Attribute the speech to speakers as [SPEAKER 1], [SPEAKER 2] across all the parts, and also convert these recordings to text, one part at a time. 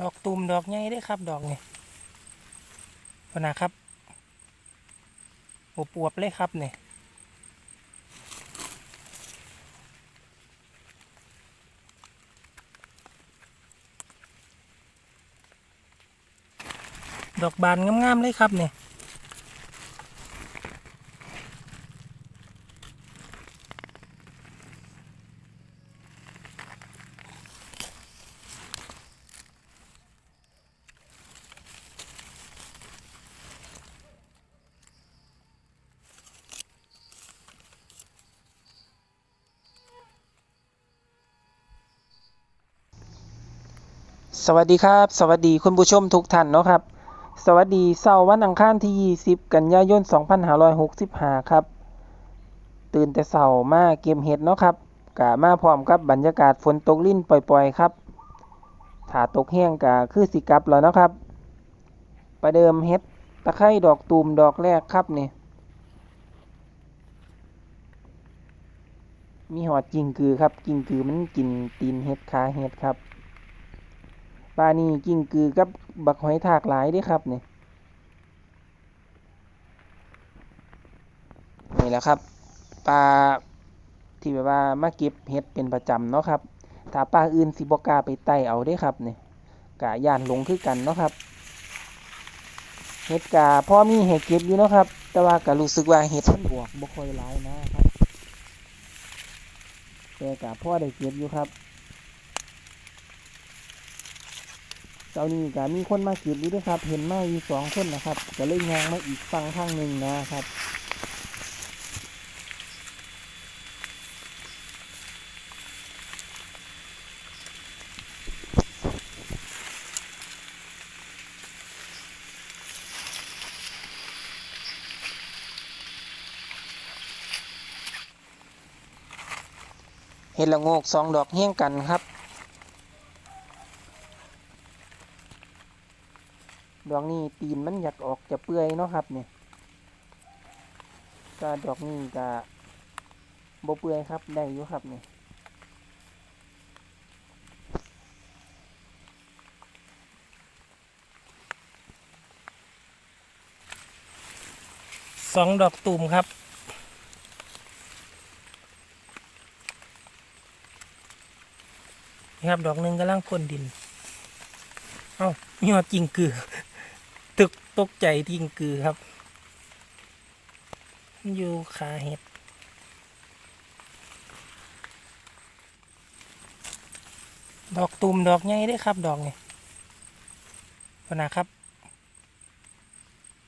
[SPEAKER 1] ดอกตูมดอกใหญ่ด้อครับ ดอกนี่พนนะครับอบอวบๆเลยครับเนี่ยดอกบานงามๆเลยครับเนี่ย สวัสดีครับ สวัสดีคุณผู้ชมทุกท่านเนาะครับ สวัสดีเสาร์วันอังคารที่ 20 กันยายน 2565 ครับ ตื่นแต่เสาร์มาเก็บเห็ดเนาะครับกะมาพร้อมกับบรรยากาศฝนตกลิ่นปล่อยๆครับถ้าตกแห้งกะคือสิกลับแล้วเนาะครับ ประเดิมเห็ดตะไคร่ดอกตูมดอกแรกครับนี่มีหอดกิ่งกือครับ กิ่งกือมันกินตีนเห็ดขาเห็ดครับ ปลานี่กิ้งกือกับบักหอยทากหลายด้วยครับนี่นี่แหละครับปลาที่แบบว่ามาเก็บเห็ดเป็นประจำเนาะครับถ้าปลาอื่นสิบก้าไปไต่เอาเด้ครับนี่กะย่านลงคือกันเนาะครับเห็ดกะพอมีเห็ดเก็บอยู่เนาะครับ แต่ว่าก็รู้สึกว่าเห็ดมันบวกบ่ค่อยหลายนะครับแต่กะพ่อได้เก็บอยู่ครับ เจ้านี่ก็มีคนมาเก็บอยู่ด้วยครับ เห็นมาอยู่สองคนนะครับก็เลยยางมาอีกฝั่งข้างหนึ่งนะครับเห็ดละโงกสองดอกเฮี้ยงกันครับ ดอกนี้ตีนมันอยากออกจะเปื่อยเนาะครับเนี่ยก็ดอกนี้ก็บเปื่อยครับได้อยู่ครับเนี่ยสองดอกตูมครับนี่ครับ ดอกหนึ่งกำลังพ่นดิน เอ้ามีหอดจริงคือ ตกใจจริงคือครับ อยู่ขาเห็ดดอกตูมดอกใหญ่เด้ครับ ดอกนี่พนนะครับ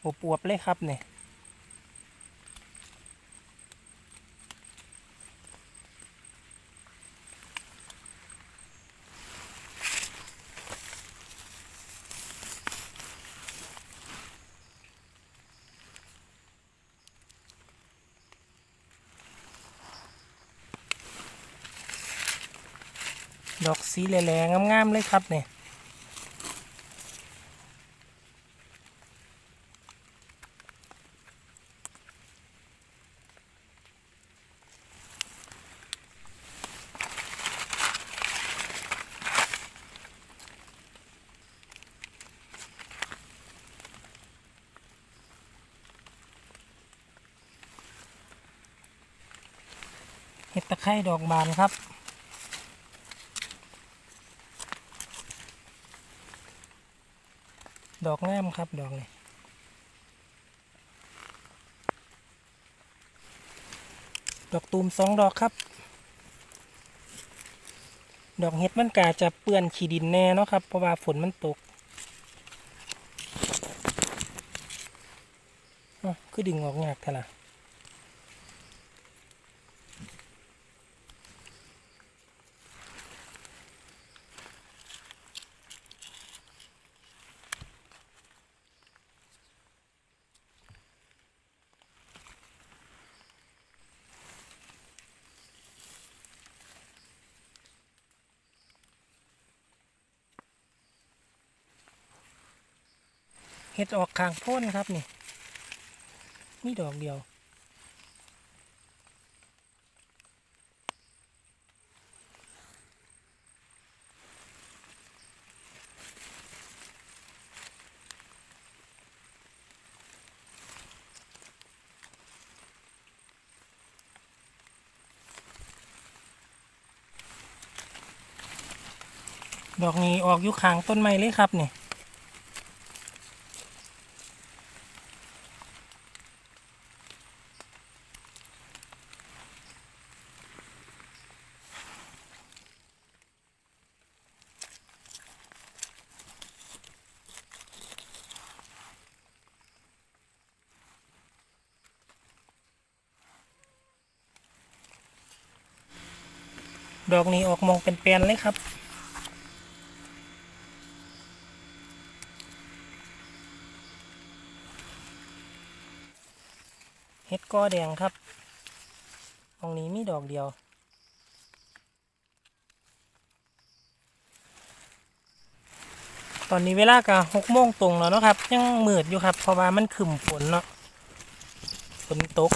[SPEAKER 1] อบอวบๆเลยครับเนี่ย ดอกสีแหล่ๆงามๆเลยครับเนี่ยเห็ดตะไคร่ดอกบานครับ ดอกงามครับดอกนี่ดอกตูมสองดอกครับ ดอกเห็ดมันกาจะเปื้อนขี้ดินแน่เนาะครับ เพราะว่าฝนมันตกคือดึงออกยากเท่าล่ะ เห็ดออกคางพ่นครับนี่มีดอกเดียว ดอกนี้ออกอยู่ข้างต้นไม้เลยครับนี่ ดอกนี้ออกมองเป็นแปลนเลยครับเฮ็ดกอแดงครับ ตรงนี้มีดอกเดียวตอนนี้เวลากะหกโมงตรงแล้วเนาะครับ ยังมืดอยู่ครับ เพราะว่ามันขึ้นฝนเนาะฝนตก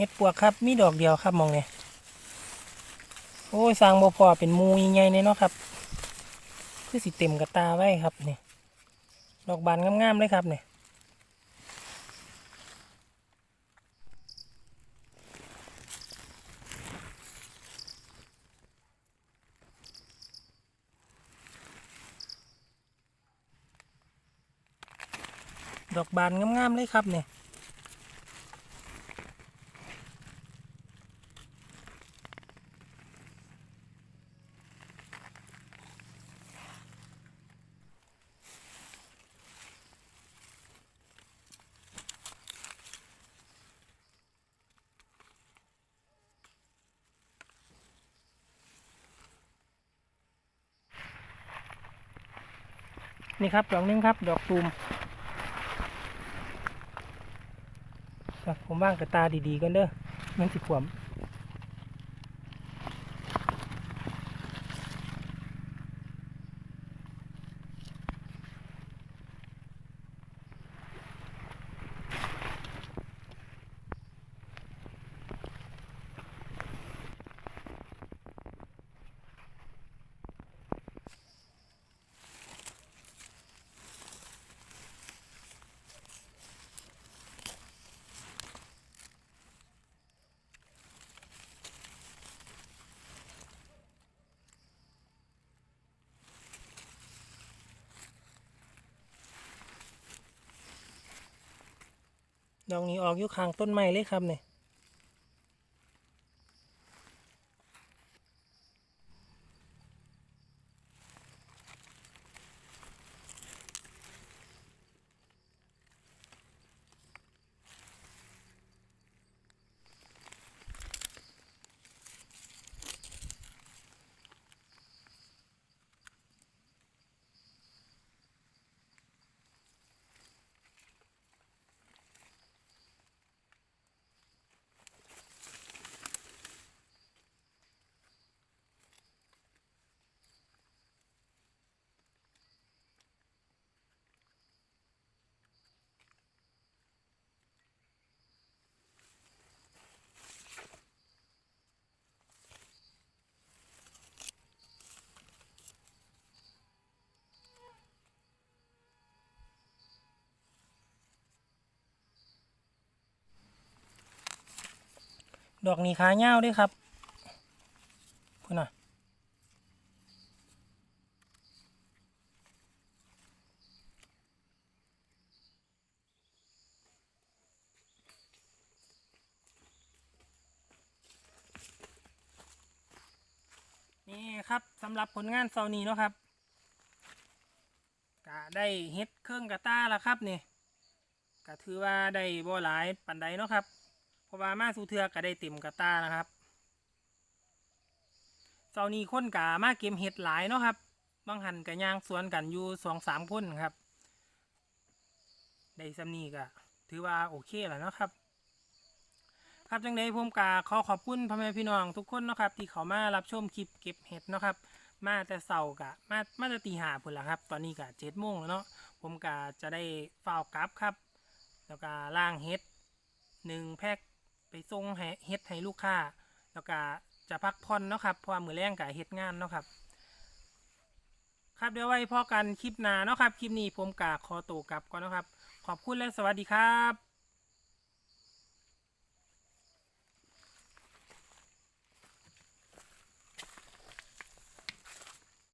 [SPEAKER 1] เฮ็ดปวกครับ มีดอกเดียวครับมองเนี่ยโอ้ยสร้างบ่พอเป็นมูใหญ่ๆเนี่ยเนาะครับ คือสิเต็มกระตาไว้ครับเนี่ยดอกบานงามๆเลยครับเนี่ยดอกบานงามๆเลยครับเนี่ย นี่ครับดอกนึงครับ ดอกตูมผมว่างกับตาดีๆกันเด้อมันสิขวม ดอกนี้ออกอยู่ข้างต้นไม้เลยครับเนี่ย ดอกนี้ขาเงาด้วยครับคุณน่ะนี่ครับสำหรับผลงานเซานีเนาะครับก็ได้เฮ็ดเครื่องกระต้าแล้วครับนี่ก็ถือว่าได้บ่หลายปันใดเนาะครับ เพราะว่ามาสู่เทือก็ได้เต็มกระตานะครับเจ้านี้คนกามาเก็บเห็ดหลายเนาะครับบางหันกับย่างสวนกันอยู่สองสามคนครับได้สำนีก็ถือว่าโอเคแล้วเนาะครับ ครับจังใดผมกาขอขอบคุณพ่อแม่พี่น้องทุกคนเนาะครับ ที่เขามารับชมคลิปเก็บเห็ดเนาะครับ มาแต่เสาร์กะมามาแต่ตีหาพุ่นละครับ ตอนนี้กะเจ็ดโมงแล้วเนาะผมกะจะได้เฝ้ากลับครับ แล้วก็ล่างเฮ็ดหนึ่งแพ็ค ไปส่งเฮ็ดให้ลูกค้า แล้วก็จะพักผ่อนเนาะครับเพราะมือแรงกับเฮ็ดงานเนาะครับ ครับเดี๋ยวไว้พอกันคลิปหน้าเนาะครับ คลิปนี้ผมกาขอตัวกลับก่อนเนาะครับ ขอบคุณและสวัสดีครับ